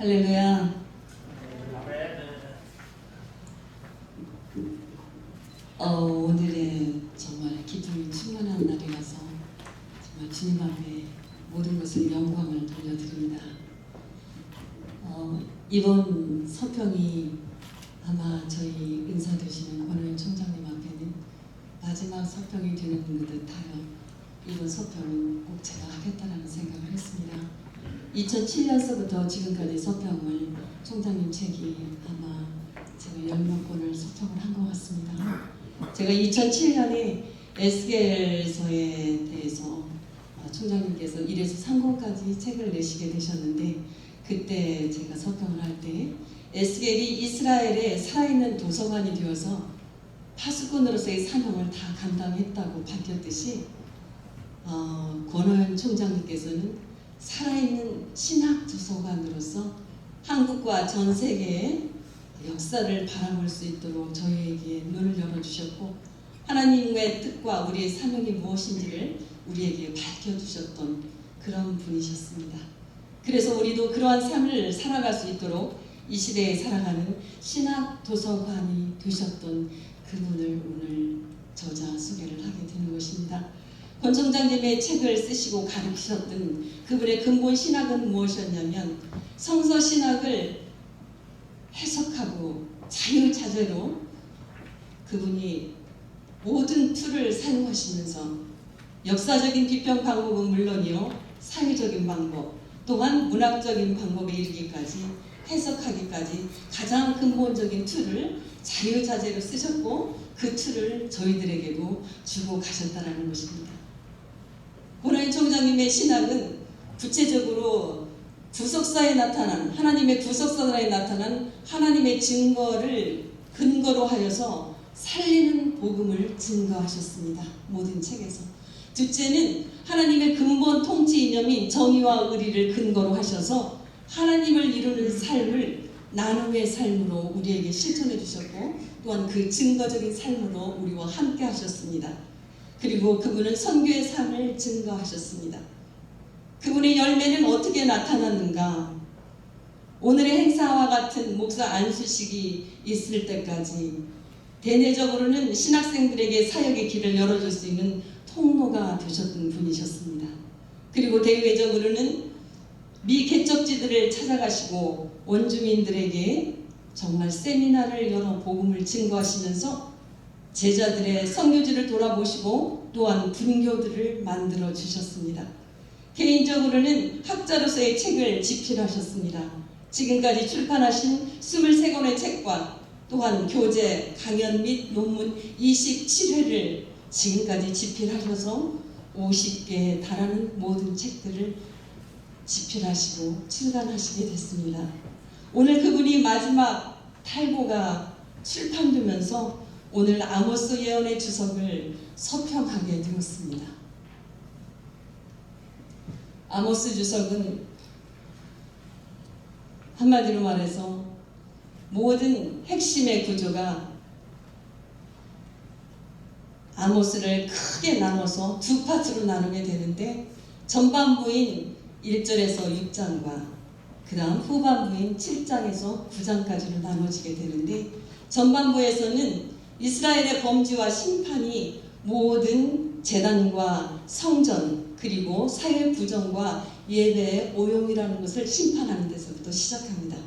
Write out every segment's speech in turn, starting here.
할렐루야. 어, 오늘은 정말 기쁨이 충만한 날이라서 정말 주님 앞에 모든 것을 영광을 돌려드립니다. 어, 이번 서평이 아마 저희 인사되시는 권호연 총장님 앞에는 마지막 서평이 되는 듯하여 이번 서평은 꼭 제가 하겠다라는 생각을 했습니다. 2007년서부터 지금까지 서평을 총장님 책이 아마 제가 열몇 권을 서평을 한 것 같습니다. 제가 2007년에 에스겔서에 대해서 어, 총장님께서 1에서 3권까지 책을 내시게 되셨는데 그때 제가 서평을 할 때 에스겔이 이스라엘의 살아있는 도서관이 되어서 파수꾼으로서의 사명을 다 감당했다고 밝혔듯이 어, 권호연 총장님께서는 살아있는 신학 도서관으로서 한국과 전 세계의 역사를 바라볼 수 있도록 저희에게 눈을 열어주셨고 하나님의 뜻과 우리의 사명이 무엇인지를 우리에게 밝혀주셨던 그런 분이셨습니다. 그래서 우리도 그러한 삶을 살아갈 수 있도록 이 시대에 살아가는 신학 도서관이 되셨던 그분을 오늘 저자 소개를 하게 되는 것입니다. 권 총장님의 책을 쓰시고 가르치셨던 그분의 근본 신학은 무엇이었냐면 성서 신학을 해석하고 자유자재로 그분이 모든 툴을 사용하시면서 역사적인 비평 방법은 물론이요 사회적인 방법 또한 문학적인 방법에 이르기까지 해석하기까지 가장 근본적인 툴을 자유자재로 쓰셨고 그 툴을 저희들에게도 주고 가셨다라는 것입니다. 고라인 총장님의 신학은 구체적으로 구속사에 나타난 하나님의 구속사에 나타난 하나님의 증거를 근거로 하여서 살리는 복음을 증거하셨습니다. 모든 책에서. 둘째는 하나님의 근본 통치 이념인 정의와 의리를 근거로 하셔서 하나님을 이루는 삶을 나눔의 삶으로 우리에게 실천해 주셨고 또한 그 증거적인 삶으로 우리와 함께 하셨습니다. 그리고 그분은 선교의 삶을 증거하셨습니다. 그분의 열매는 어떻게 나타났는가? 오늘의 행사와 같은 목사 안수식이 있을 때까지 대내적으로는 신학생들에게 사역의 길을 열어줄 수 있는 통로가 되셨던 분이셨습니다. 그리고 대외적으로는 미 개척지들을 찾아가시고 원주민들에게 정말 세미나를 열어 복음을 증거하시면서 제자들의 성교지를 돌아보시고 또한 분교들을 만들어 주셨습니다. 개인적으로는 학자로서의 책을 집필하셨습니다. 지금까지 출판하신 23권의 책과 또한 교재, 강연 및 논문 27회를 지금까지 집필하셔서 50개에 달하는 모든 책들을 집필하시고 출간하시게 됐습니다. 오늘 그분이 마지막 탈고가 출판되면서 오늘 아모스 예언의 주석을 서평하게 되었습니다. 아모스 주석은 한마디로 말해서 모든 핵심의 구조가 아모스를 크게 나눠서 두 파트로 나누게 되는데 전반부인 1절에서 6장과 그 다음 후반부인 7장에서 9장까지로 나눠지게 되는데 전반부에서는 이스라엘의 범죄와 심판이 모든 재단과 성전 그리고 사회 부정과 예배의 오용이라는 것을 심판하는 데서부터 시작합니다.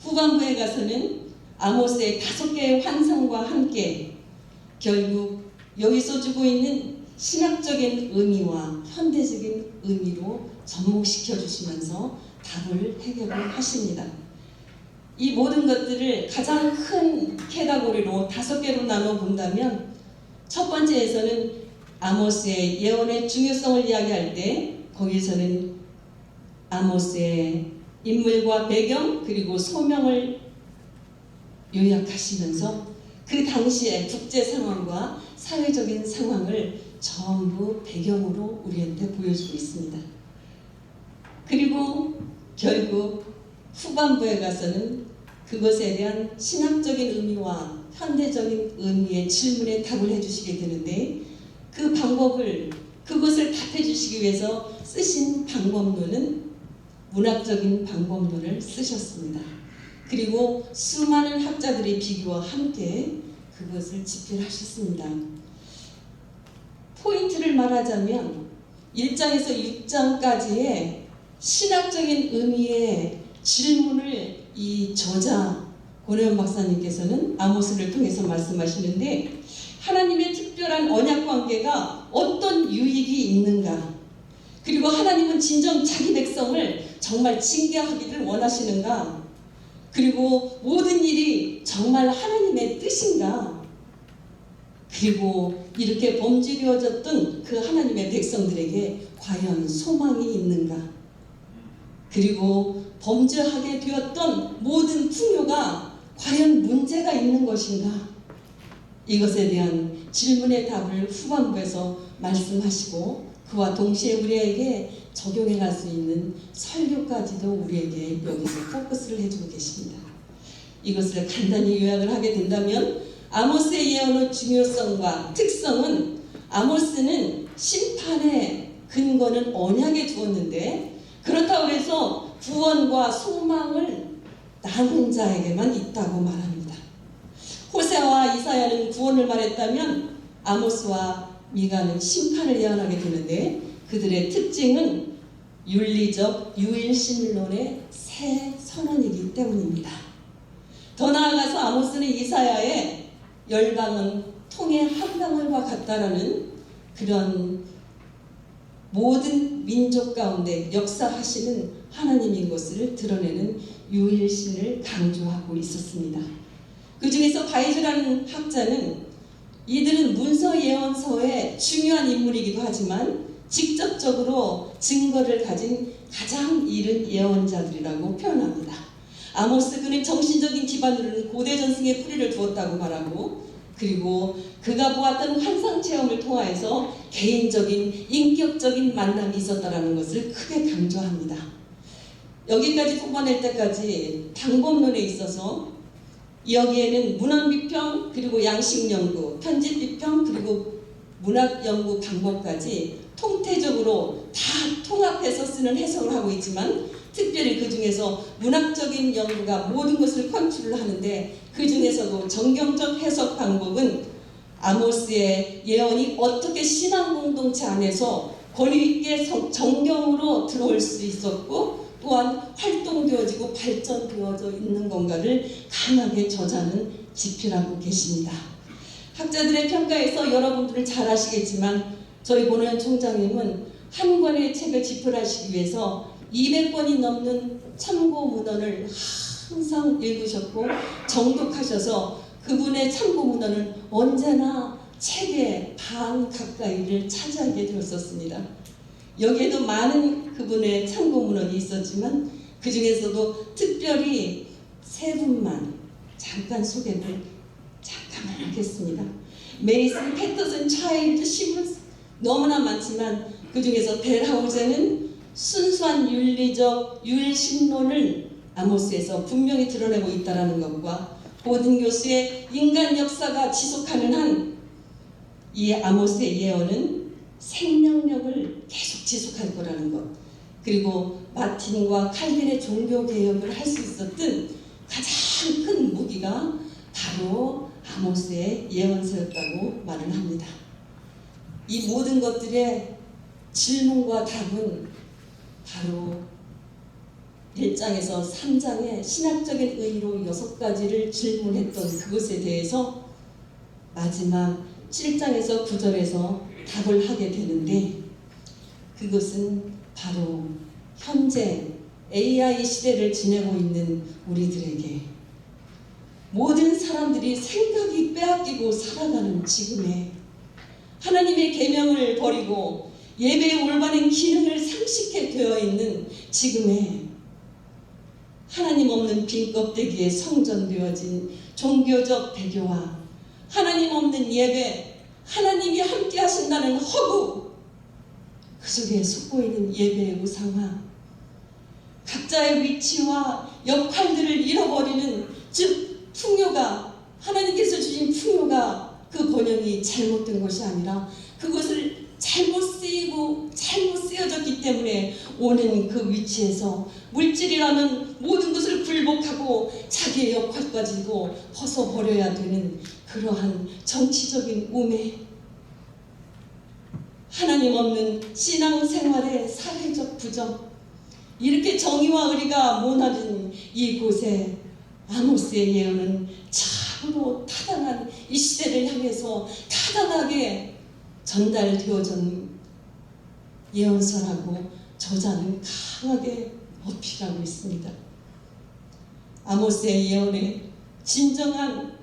후반부에 가서는 아모스의 다섯 개의 환상과 함께 결국 여기서 주고 있는 신학적인 의미와 현대적인 의미로 접목시켜 주시면서 답을 해결을 하십니다. 이 모든 것들을 가장 큰 캐다고리로 다섯 개로 나눠 본다면 첫 번째에서는 아모스의 예언의 중요성을 이야기할 때 거기서는 아모스의 인물과 배경 그리고 소명을 요약하시면서 그 당시의 국제 상황과 사회적인 상황을 전부 배경으로 우리한테 보여주고 있습니다. 그리고 결국 후반부에 가서는 그것에 대한 신학적인 의미와 현대적인 의미의 질문에 답을 해주시게 되는데 그 방법을 그것을 답해 주시기 위해서 쓰신 방법론은 문학적인 방법론을 쓰셨습니다. 그리고 수많은 학자들의 비교와 함께 그것을 집필하셨습니다. 포인트를 말하자면 1장에서 6장까지의 신학적인 의미의 질문을 이 저자 고려현 박사님께서는 아모스를 통해서 말씀하시는데 하나님의 특별한 언약 관계가 어떤 유익이 있는가? 그리고 하나님은 진정 자기 백성을 정말 징계하기를 원하시는가? 그리고 모든 일이 정말 하나님의 뜻인가? 그리고 이렇게 범죄되어졌던 그 하나님의 백성들에게 과연 소망이 있는가? 그리고 범죄하게 되었던 모든 풍요가 과연 문제가 있는 것인가? 이것에 대한 질문의 답을 후반부에서 말씀하시고 그와 동시에 우리에게 적용해 갈 수 있는 설교까지도 우리에게 여기서 포커스를 해주고 계십니다. 이것을 간단히 요약을 하게 된다면 아모스의 예언의 중요성과 특성은 아모스는 심판의 근거는 언약에 두었는데 그렇다고 해서 구원과 소망을 남은 자에게만 있다고 말합니다. 호세와 이사야는 구원을 말했다면 아모스와 미가는 심판을 예언하게 되는데 그들의 특징은 윤리적 유일신론의 새 선언이기 때문입니다. 더 나아가서 아모스는 이사야의 열방은 통의 한 방울과 같다라는 그런 모든 민족 가운데 역사하시는 하나님인 것을 드러내는 유일신을 강조하고 있었습니다. 그 중에서 바이즈라는 학자는 이들은 문서 예언서의 중요한 인물이기도 하지만 직접적으로 증거를 가진 가장 이른 예언자들이라고 표현합니다. 아모스 그는 정신적인 기반으로는 고대 전승의 뿌리를 두었다고 말하고 그리고 그가 보았던 환상 체험을 통하여서 개인적인 인격적인 만남이 있었다라는 것을 크게 강조합니다. 여기까지 뽑아낼 때까지 방법론에 있어서 여기에는 문학 비평 그리고 양식 연구, 편집 비평 그리고 문학 연구 방법까지 통태적으로 다 통합해서 쓰는 해석을 하고 있지만 특별히 그 중에서 문학적인 연구가 모든 것을 컨트롤 하는데 그 중에서도 정경적 해석 방법은 아모스의 예언이 어떻게 신앙 공동체 안에서 권위 있게 정경으로 들어올 수 있었고 또한 활동되어지고 발전되어져 있는 건가를 강하게 저자는 집필하고 계십니다. 학자들의 평가에서 여러분들은 잘 아시겠지만 저희 본원 총장님은 한 권의 책을 집필하시기 위해서 200권이 넘는 참고 문헌을 항상 읽으셨고 정독하셔서 그분의 참고 문헌은 언제나 책의 반 가까이를 차지하게 되었었습니다. 여기에도 많은 그분의 참고 문헌이 있었지만 그 중에서도 특별히 세 분만 잠깐 소개를 잠깐만 하겠습니다. 메이슨 패터슨 차일드 시문 너무나 많지만 그 중에서 델하우제는 순수한 윤리적 유일신론을 아모스에서 분명히 드러내고 있다는 것과 보든 교수의 인간 역사가 지속하는 한 이 아모스의 예언은 생명력을 계속 지속할 거라는 것 그리고 마틴과 칼빈의 종교 개혁을 할 수 있었던 가장 큰 무기가 바로 아모스의 예언서였다고 말을 합니다. 이 모든 것들의 질문과 답은 바로 1장에서 3장의 신학적인 의미로 여섯 가지를 질문했던 그것에 대해서 마지막 7장에서 9절에서 답을 하게 되는데 그것은 바로 현재 AI 시대를 지내고 있는 우리들에게 모든 사람들이 생각이 빼앗기고 살아가는 지금에 하나님의 계명을 버리고 예배의 올바른 기능을 상식해 되어 있는 지금에 하나님 없는 빈 껍데기에 성전되어진 종교적 배교와 하나님 없는 예배, 하나님이 함께 하신다는 허구, 그 속에 속고 있는 예배의 우상화, 각자의 위치와 역할들을 잃어버리는 즉 풍요가 하나님께서 주신 풍요가 그 번영이 잘못된 것이 아니라 그것을 잘못 쓰이고 잘못 쓰여 쓰여졌기 때문에 오는 그 위치에서 물질이라는 모든 것을 굴복하고 자기의 역할 가지고 벗어버려야 되는 그러한 정치적인 우매. 하나님 없는 신앙생활의 사회적 부정. 이렇게 정의와 의리가 모나진 이곳에 아모스의 예언은 참으로 타당한 이 시대를 향해서 타당하게 전달되어진 예언서라고 저자는 강하게 어필하고 있습니다. 아모스의 예언의 진정한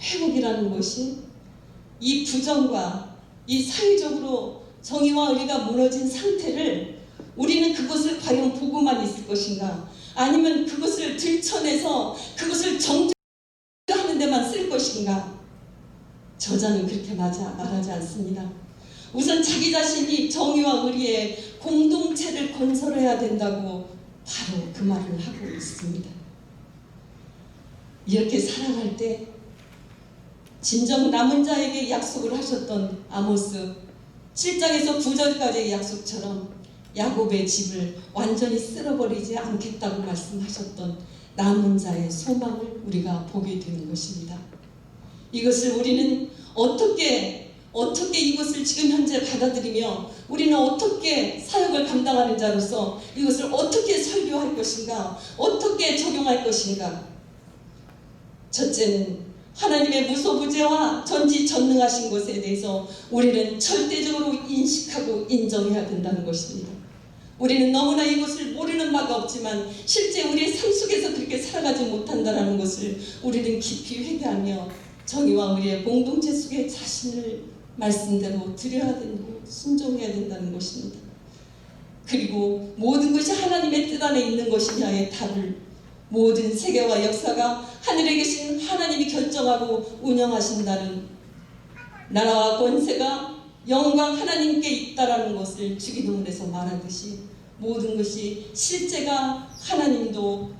회복이라는 것이 이 부정과 이 사회적으로 정의와 의리가 무너진 상태를 우리는 그것을 과연 보고만 있을 것인가 아니면 그것을 들춰내서 그것을 정죄하는 데만 쓸 것인가 저자는 그렇게 맞아, 말하지 않습니다. 우선 자기 자신이 정의와 의리의 공동체를 건설해야 된다고 바로 그 말을 하고 있습니다. 이렇게 살아갈 때 진정 남은 자에게 약속을 하셨던 아모스 7장에서 9절까지의 약속처럼 야곱의 집을 완전히 쓸어버리지 않겠다고 말씀하셨던 남은 자의 소망을 우리가 보게 되는 것입니다. 이것을 우리는 어떻게 어떻게 이것을 지금 현재 받아들이며 우리는 어떻게 사역을 감당하는 자로서 이것을 어떻게 설교할 것인가 어떻게 적용할 것인가 첫째는 하나님의 무소부재와 전지전능하신 것에 대해서 우리는 절대적으로 인식하고 인정해야 된다는 것입니다. 우리는 너무나 이것을 모르는 바가 없지만 실제 우리의 삶 속에서 그렇게 살아가지 못한다는 것을 우리는 깊이 회개하며 정의와 우리의 공동체 속에 자신을 말씀대로 드려야 되고 순종해야 된다는 것입니다. 그리고 모든 것이 하나님의 뜻 안에 있는 것이냐의 답을 모든 세계와 역사가 하늘에 계신 하나님이 결정하고 운영하신다는 나라와 권세가 영광 하나님께 있다라는 것을 주기도문에서 말하듯이 모든 것이 실제가 하나님도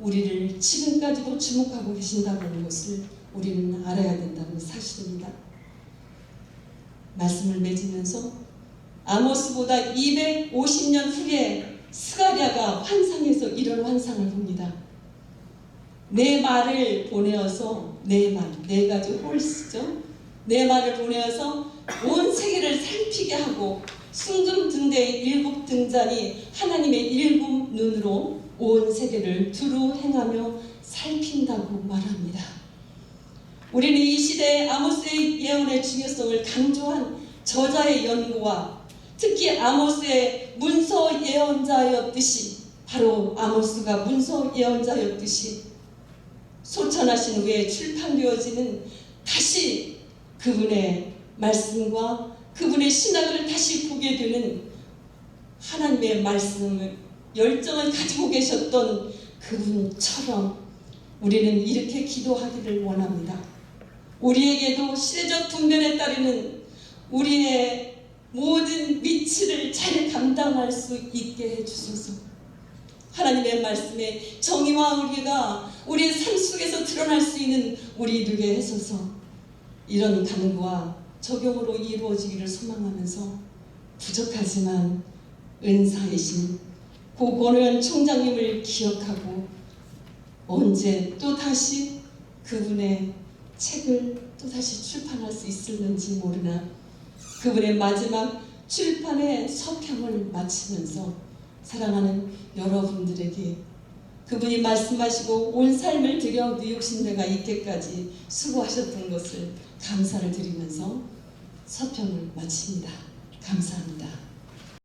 우리를 지금까지도 주목하고 계신다는 것을 우리는 알아야 된다는 사실입니다. 말씀을 맺으면서 아모스보다 250년 후에 스가랴가 환상에서 이런 환상을 봅니다. 내 말을 보내어서 내 말, 네 가지 홀스죠. 내 말을 보내어서 온 세계를 살피게 하고 순금 등대의 일곱 등잔이 하나님의 일곱 눈으로 온 세계를 두루 행하며 살핀다고 말합니다. 우리는 이 시대의 아모스의 예언의 중요성을 강조한 저자의 연구와 특히 아모스의 문서 예언자였듯이 바로 아모스가 문서 예언자였듯이 소천하신 후에 출판되어지는 다시 그분의 말씀과 그분의 신학을 다시 보게 되는 하나님의 말씀을 열정을 가지고 계셨던 그분처럼 우리는 이렇게 기도하기를 원합니다. 우리에게도 시대적 분변에 따르는 우리의 모든 위치를 잘 감당할 수 있게 해주소서. 하나님의 말씀에 정의와 의리가 우리의 삶 속에서 드러날 수 있는 우리 되게 해소서 이런 간구와 적용으로 이루어지기를 소망하면서 부족하지만 은사이신 고 권호연 총장님을 기억하고 언제 또 다시 그분의 책을 또 다시 출판할 수 있을는지 모르나 그분의 마지막 출판의 서평을 마치면서 사랑하는 여러분들에게 그분이 말씀하시고 온 삶을 들여 뉴욕 신대가 있게까지 수고하셨던 것을 감사를 드리면서 서평을 마칩니다. 감사합니다.